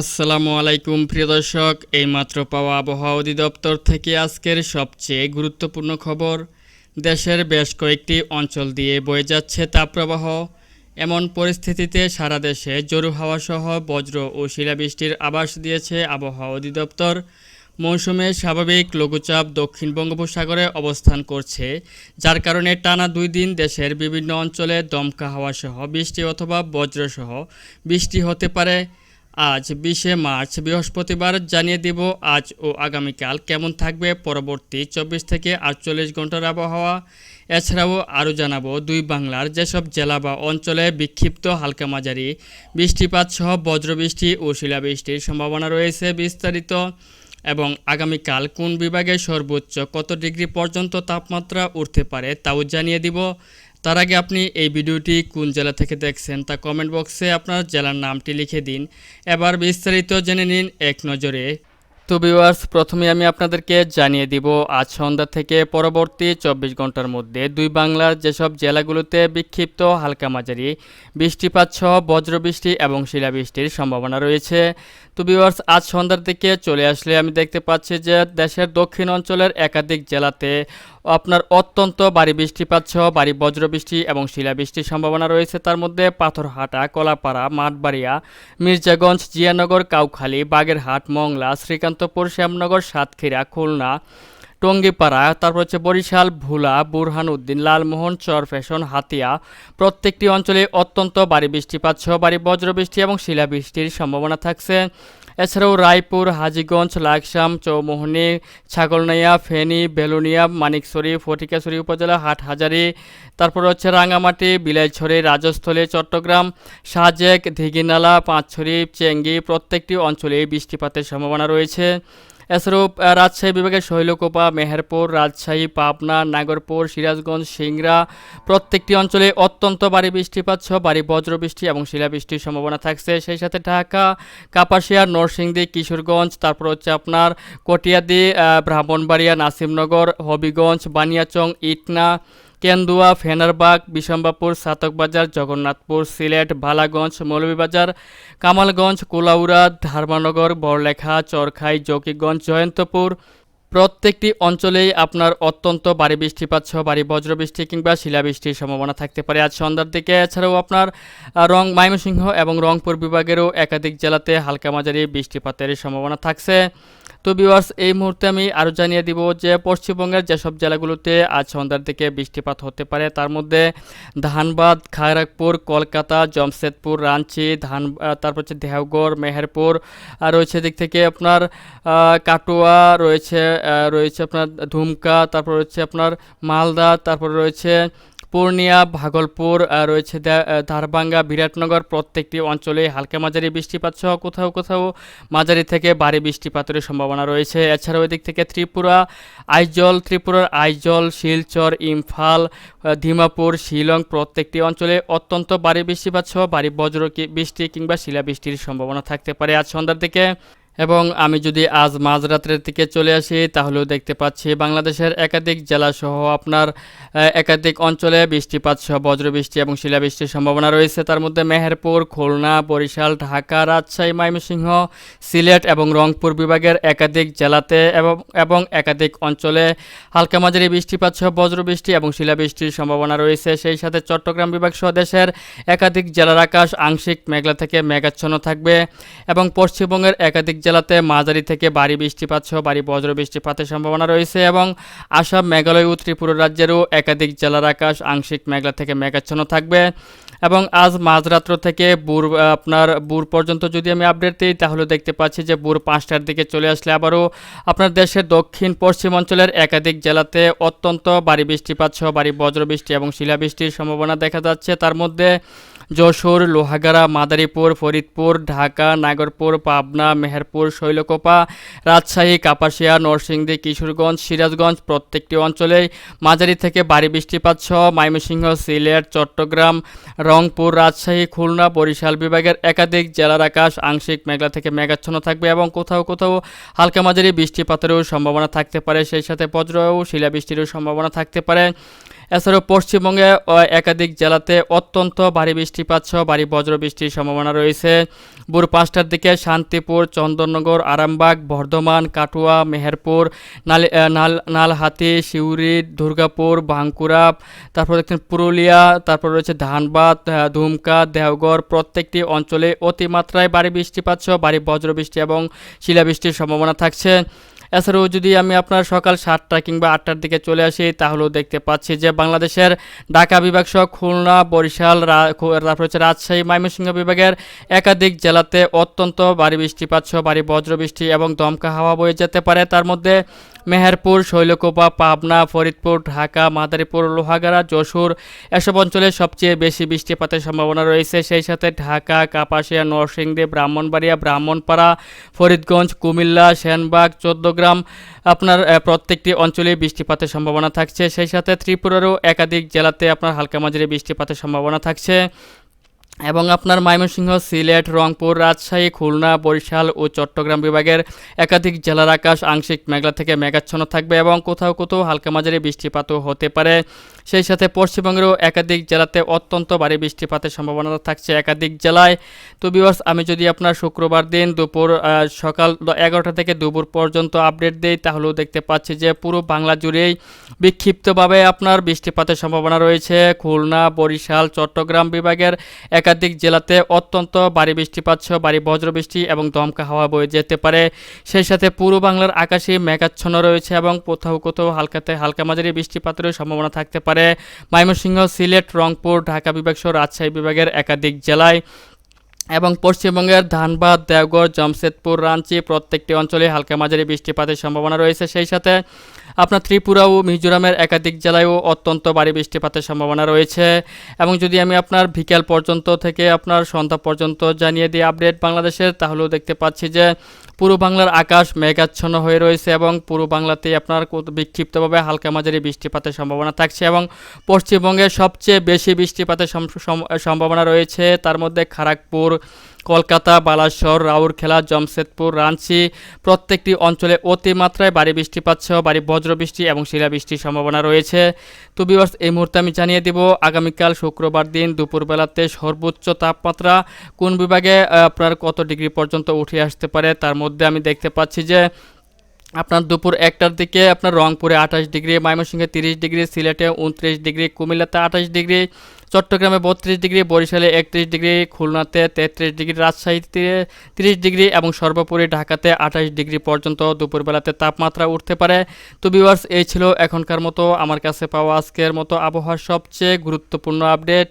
আসসালামু আলাইকুম, প্রিয় দর্শক। এইমাত্র পাওয়া আবহাওয়া অধিদপ্তর থেকে আজকের সবচেয়ে গুরুত্বপূর্ণ খবর, দেশের বেশ কয়েকটি অঞ্চল দিয়ে বয়ে যাচ্ছে তাপপ্রবাহ। এমন পরিস্থিতিতে সারা দেশে জোরু হাওয়া সহ বজ্র ও শিলাবৃষ্টির আবাস দিয়েছে আবহাওয়া অধিদপ্তর। মৌসুমে স্বাভাবিক লঘুচাপ দক্ষিণ বঙ্গোপসাগরে অবস্থান করছে, যার কারণে টানা দুই দিন দেশের বিভিন্ন অঞ্চলে দমকা হাওয়া সহ বৃষ্টি অথবা বজ্রসহ বৃষ্টি হতে পারে। আজ বিশে মার্চ, বৃহস্পতিবার জানিয়ে দিব আজ ও আগামীকাল কেমন থাকবে পরবর্তী চব্বিশ থেকে আটচল্লিশ ঘণ্টার আবহাওয়া। এছাড়াও আরও জানাব, দুই বাংলার যেসব জেলা বা অঞ্চলে বিক্ষিপ্ত হালকা মাঝারি বৃষ্টিপাত সহ বজ্রবৃষ্টি ও শিলাবৃষ্টির সম্ভাবনা রয়েছে বিস্তারিত। এবং আগামীকাল কোন বিভাগে সর্বোচ্চ কত ডিগ্রি পর্যন্ত তাপমাত্রা উঠতে পারে তাও জানিয়ে দিব। তার আগে আপনি এই ভিডিওটি কোন জেলা থেকে দেখছেন তা কমেন্ট বক্সে আপনার জেলার নামটি লিখে দিন। এবার বিস্তারিত জেনে নিন এক নজরে। তো ভিউয়ার্স প্রথমে আমি আপনাদেরকে জানিয়ে দিব, আজ সন্ধ্যা থেকে পরবর্তী চব্বিশ ঘণ্টার মধ্যে দুই বাংলার যেসব জেলাগুলোতে বিক্ষিপ্ত হালকা মাঝারি বৃষ্টিপাত সহ বজ্রবৃষ্টি এবং শিলাবৃষ্টির সম্ভাবনা রয়েছে। তো ভিউয়ার্স আজ সন্ধ্যার দিকে চলে আসলে আমি দেখতে পাচ্ছি যে দেশের দক্ষিণ অঞ্চলের একাধিক জেলাতে আপনার অত্যন্ত বাড়ি বৃষ্টিপাত সহ ভারী বজ্রবৃষ্টি এবং শিলাবৃষ্টির সম্ভাবনা রয়েছে। তার মধ্যে পাথরহাটা, কলাপাড়া, মাঠবাড়িয়া, মির্জাগঞ্জ, জিয়ানগর, কাউখালী, বাগেরহাট, মংলা, শ্রীকান্তপুর, শ্যামনগর, সাতক্ষীরা, খুলনা টঙ্গিপাড়া, তারপর হচ্ছে বরিশাল, ভোলা বুরহানউদ্দিন লালমোহন, চর ফ্যাশন, হাতিয়া, প্রত্যেকটি অঞ্চলে অত্যন্ত ভারী বৃষ্টিপাত সহ ভারী বজ্রবৃষ্টি এবং শিলাবৃষ্টির সম্ভাবনা থাকছে। এছাড়াও রায়পুর, হাজীগঞ্জ, লাকসাম, চৌমোহনী, ছাগলনাইয়া, ফেনী, বেলুনিয়া মানিকছড়ি ফটিকাছড়ি উপজেলা, হাটহাজারি, তারপর হচ্ছে রাঙামাটি বিলাইছড়ি, রাজস্থলী, চট্টগ্রাম, সাজেক দিঘিনালা পাঁচছড়ি, চেঙ্গি প্রত্যেকটি অঞ্চলে বৃষ্টিপাতের সম্ভাবনা রয়েছে। এছাড়াও রাজশাহী বিভাগের শৈলকোপা, মেহেরপুর, রাজশাহী, পাবনা, নাগরপুর, সিরাজগঞ্জ, সিংড়া প্রত্যেকটি অঞ্চলে অত্যন্ত ভারী বৃষ্টিপাত সহ ভারী বজ্রবৃষ্টি এবং শিলাবৃষ্টির সম্ভাবনা থাকছে। সেই সাথে ঢাকা, কাপাসিয়া, নরসিংদী, কিশোরগঞ্জ, তারপর হচ্ছে আপনার কটিয়াদি ব্রাহ্মণবাড়িয়া, নাসিমনগর, হবিগঞ্জ, বানিয়াচং, ইটনা কেন্দুয়া, ফেনারবাগ, বিশম্বাপুর, সাতকবাজার, জগন্নাথপুর, সিলেট, বালাগঞ্জ, মৌলভীবাজার, কামালগঞ্জ, কোলাউড়া, ধর্মনগর, বড়লেখা, চরখাই, জকিগঞ্জ, জয়ন্তপুর। প্রত্যেকটি অঞ্চলেই আপনার অত্যন্ত ভারী বৃষ্টিপাত সহ ভারী বজ্রবৃষ্টি কিংবা শিলাবৃষ্টির সম্ভাবনা থাকতে পারে। আজ সন্ধ্যার দিকে এছাড়াও আপনার রং ময়মনসিংহ এবং রংপুর বিভাগেরও একাধিক জেলাতে হালকা মাঝারি বৃষ্টিপাতের সম্ভাবনা থাকছে। তো ভিউয়ার্স এই মুহূর্তে আমি আরও জানিয়ে দিব যে পশ্চিমবঙ্গের যেসব জেলাগুলোতে আজ সন্ধ্যার দিকে বৃষ্টিপাত হতে পারে, তার মধ্যে ধানবাদ খায়রাগপুর কলকাতা, জমশেদপুর, রাঞ্চি, ধান তারপর হচ্ছে দেহগড়, মেহেরপুর, আর রয়েছে দিক থেকে আপনার কাটোয়া, রয়েছে রয়েছে আপনার ধুমকা, তারপর রয়েছে আপনার মালদা, তারপর রয়েছে পূর্ণিয়া, ভাগলপুর রয়েছে ধারবাঙ্গা, বিরাটনগর প্রত্যেকটি অঞ্চলে হালকা মাঝারি বৃষ্টিপাত সহ কোথাও কোথাও মাঝারি থেকে ভারী বৃষ্টিপাতের সম্ভাবনা রয়েছে। এছাড়াও এদিক থেকে ত্রিপুরা, আইজল, ত্রিপুরার আইজল, শিলচর, ইমফাল ধিমাপুর শিলং প্রত্যেকটি অঞ্চলে অত্যন্ত ভারী বৃষ্টিপাত সহ ভারী বজ্র বৃষ্টি কিংবা শিলাবৃষ্টির সম্ভাবনা থাকতে পারে। আজ সন্ধ্যার দিকে এবং আমি যদি আজ মাঝরাত্রের দিকে চলে আসি, তাহলেও দেখতে পাচ্ছি বাংলাদেশের একাধিক জেলা সহ আপনার একাধিক অঞ্চলে বৃষ্টিপাত সহ বজ্রবৃষ্টি এবং শিলাবৃষ্টির সম্ভাবনা রয়েছে। তার মধ্যে মেহেরপুর, খুলনা, বরিশাল, ঢাকা, রাজশাহী, ময়মনসিংহ, সিলেট এবং রংপুর বিভাগের একাধিক জেলাতে এবং এবং একাধিক অঞ্চলে হালকা মাঝারি বৃষ্টিপাত সহ বজ্রবৃষ্টি এবং শিলাবৃষ্টির সম্ভাবনা রয়েছে। সেই সাথে চট্টগ্রাম বিভাগ সহ দেশের একাধিক জেলার আকাশ আংশিক মেঘলা থেকে মেঘাচ্ছন্ন থাকবে এবং পশ্চিমবঙ্গের একাধিক জেলাতে মাঝারি থেকে ভারী বৃষ্টিপাত সহ ভারী বজ্র বৃষ্টিপাতের সম্ভাবনা রয়েছে এবং আসাম, মেঘালয় ও ত্রিপুরা রাজ্যেরও একাধিক জেলার আকাশ আংশিক মেঘলা থেকে মেঘাচ্ছন্ন থাকবে এবং আজ মাঝরাত্র থেকে বুর আপনার বুর পর্যন্ত যদি আমি আপডেট দিই, তাহলে দেখতে পাচ্ছি যে বুর পাঁচটার দিকে চলে আসলে আবারও আপনার দেশের দক্ষিণ পশ্চিম অঞ্চলের একাধিক জেলাতে অত্যন্ত ভারী বৃষ্টিপাত সহ ভারী বজ্রবৃষ্টি এবং শিলাবৃষ্টির সম্ভাবনা দেখা যাচ্ছে। তার মধ্যে যশোর, লোহাগাড়া, মাদারীপুর, ফরিদপুর, ঢাকা, নাগরপুর, পাবনা, মেহেরপুর, শৈলকোপা, রাজশাহী, কাপাসিয়া, নরসিংদী, কিশোরগঞ্জ, সিরাজগঞ্জ প্রত্যেকটি অঞ্চলে মাঝারি থেকে ভারী বৃষ্টিপাত সহ ময়মনসিংহ, সিলেট, চট্টগ্রাম, রংপুর, রাজশাহী, খুলনা, বরিশাল বিভাগের একাধিক জেলার আকাশ আংশিক মেঘলা থেকে মেঘাচ্ছন্ন থাকবে এবং কোথাও কোথাও হালকা মাঝারি বৃষ্টিপাতেরও সম্ভাবনা থাকতে পারে। সেই সাথে বজ্র ও শিলাবৃষ্টিরও সম্ভাবনা থাকতে পারে। এছাড়াও পশ্চিমবঙ্গে একাধিক জেলাতে অত্যন্ত ভারী বৃষ্টিপাত সহ ভারী বজ্র বৃষ্টির সম্ভাবনা রয়েছে। ভোর পাঁচটার দিকে শান্তিপুর, চন্দননগর, আরামবাগ, বর্ধমান, কাটুয়া, মেহেরপুর, নাল নাল নালহাতি সিউড়ি, দুর্গাপুর, বাঁকুড়া, তারপর দেখছেন পুরুলিয়া, তারপর রয়েছে ধানবাদ দুমকা দেওঘর প্রত্যেকটি অঞ্চলে অতিমাত্রায় ভারী বৃষ্টিপাত সহ ভারী বজ্র বৃষ্টি এবং শিলাবৃষ্টির সম্ভাবনা থাকছে। এছাড়াও যদি আমি আপনার সকাল সাতটা কিংবা আটটার দিকে চলে আসি, তাহলেও দেখতে পাচ্ছি যে বাংলাদেশের ঢাকা বিভাগ সহ খুলনা, বরিশাল তারপর হচ্ছে রাজশাহী, ময়মনসিংহ বিভাগের একাধিক জেলাতে অত্যন্ত ভারী বৃষ্টিপাত সহ ভারী বজ্রবৃষ্টি এবং দমকা হাওয়া বয়ে যেতে পারে। তার মধ্যে মেহেরপুর, শৈলকোপা, পাবনা, ফরিদপুর, ঢাকা, মাদারীপুর, লোহাগাড়া, যশোর এসব অঞ্চলে সবচেয়ে বেশি বৃষ্টিপাতের সম্ভাবনা রয়েছে। সেই সাথে ঢাকা, কাপাসিয়া, নরসিংদী, ব্রাহ্মণবাড়িয়া, ব্রাহ্মণপাড়া, ফরিদগঞ্জ, কুমিল্লা, সেনবাগ, চোদ্দগ্রাম আপনার প্রত্যেকটি অঞ্চলে বৃষ্টিপাতের সম্ভাবনা থাকছে। সেই সাথে ত্রিপুরারও একাধিক জেলাতে আপনার হালকা মাঝারি বৃষ্টিপাতের সম্ভাবনা থাকছে। এবং আপনার ময়মনসিংহ, সিলেট, রংপুর, রাজশাহী, খুলনা, বরিশাল ও চট্টগ্রাম বিভাগের একাধিক জেলার আকাশ আংশিক মেঘলা থেকে মেঘাচ্ছন্ন থাকবে এবং কোথাও কোথাও হালকা মাঝারি বৃষ্টিপাতও হতে পারে। সেই সাথে পশ্চিমবঙ্গেরও একাধিক জেলাতে অত্যন্ত ভারী বৃষ্টিপাতের সম্ভাবনা থাকছে একাধিক জেলায়। তো বিভার্স আমি যদি আপনার শুক্রবার দিন দুপুর সকাল এগারোটা থেকে দুপুর পর্যন্ত আপডেট দেই, তাহলেও দেখতে পাচ্ছি যে পুরো বাংলা জুড়েই বিক্ষিপ্তভাবে আপনার বৃষ্টিপাতের সম্ভাবনা রয়েছে। খুলনা, বরিশাল, চট্টগ্রাম বিভাগের একাধিক জেলাতে অত্যন্ত ভারী বৃষ্টিপাত সহ ভারী বজ্রবৃষ্টি এবং দমকা হাওয়া বয়ে যেতে পারে। সেই সাথে পুরো বাংলার আকাশে মেঘাচ্ছন্ন রয়েছে এবং কোথাও কোথাও হালকাতে হালকা মাঝারি বৃষ্টিপাতেরও সম্ভাবনা থাকতে পারে। ময়মনসিংহ সিলেট রংপুর ঢাকা বিভাগ সহ রাজশাহী বিভাগের একাধিক জেলায় এবং পশ্চিমবঙ্গের ধানবাদ দেওঘর জামশেদপুর, রাঞ্চি প্রত্যেকটি অঞ্চলে হালকা মাঝারি বৃষ্টিপাতের সম্ভাবনা রয়েছে। সেই সাথে আপনার ত্রিপুরা ও মিজোরামের একাধিক জেলায়ও অত্যন্ত ভারী বৃষ্টিপাতের সম্ভাবনা রয়েছে। এবং যদি আমি আপনার বিকেল পর্যন্ত থেকে আপনার সন্ধ্যা পর্যন্ত জানিয়ে দিই আপডেট বাংলাদেশের, তাহলেও দেখতে পাচ্ছি যে পুরো বাংলার আকাশ মেঘাচ্ছন্ন হয়ে রয়েছে এবং পুরো বাংলাতেই আপনার বিক্ষিপ্তভাবে হালকা মাঝারি বৃষ্টিপাতের সম্ভাবনা থাকছে এবং পশ্চিমবঙ্গে সবচেয়ে বেশি বৃষ্টিপাতের সম- সম- সম্ভাবনা রয়েছে। তার মধ্যে খড়গপুর কলকাতা, বালাসর রাউরখেলা জমশেদপুর রাঞ্চি প্রত্যেকটি অঞ্চলে অতিমাত্রায় ভারী বৃষ্টিপাত সহ ভারী বজ্রবৃষ্টি এবং শিলাবৃষ্টির সম্ভাবনা রয়েছে। তো বিভার্স এই মুহূর্তে আমি জানিয়ে দেব, আগামীকাল শুক্রবার দিন দুপুরবেলাতে সর্বোচ্চ তাপমাত্রা কোন বিভাগে আপনার কত ডিগ্রি পর্যন্ত উঠে আসতে পারে তার মধ্যে আমি দেখতে পাচ্ছি যে আপনার দুপুর একটার দিকে আপনার রংপুরে আঠাশ ডিগ্রি, ময়মনসিংহে তিরিশ ডিগ্রি, সিলেটে উনত্রিশ ডিগ্রি, কুমিল্লাতে আঠাশ ডিগ্রি চট্টগ্রামে বত্রিশ ডিগ্রি, বরিশালে একত্রিশ ডিগ্রি, খুলনাতে তেত্রিশ ডিগ্রি, রাজশাহীতে তিরিশ ডিগ্রি এবং সর্বোপরি ঢাকাতে আঠাশ ডিগ্রি পর্যন্ত দুপুরবেলাতে তাপমাত্রা উঠতে পারে। তো বিভার্স এই ছিল এখনকার মতো। আমার কাছে পাওয়া আজকের মতো আবহাওয়ার সবচেয়ে গুরুত্বপূর্ণ আপডেট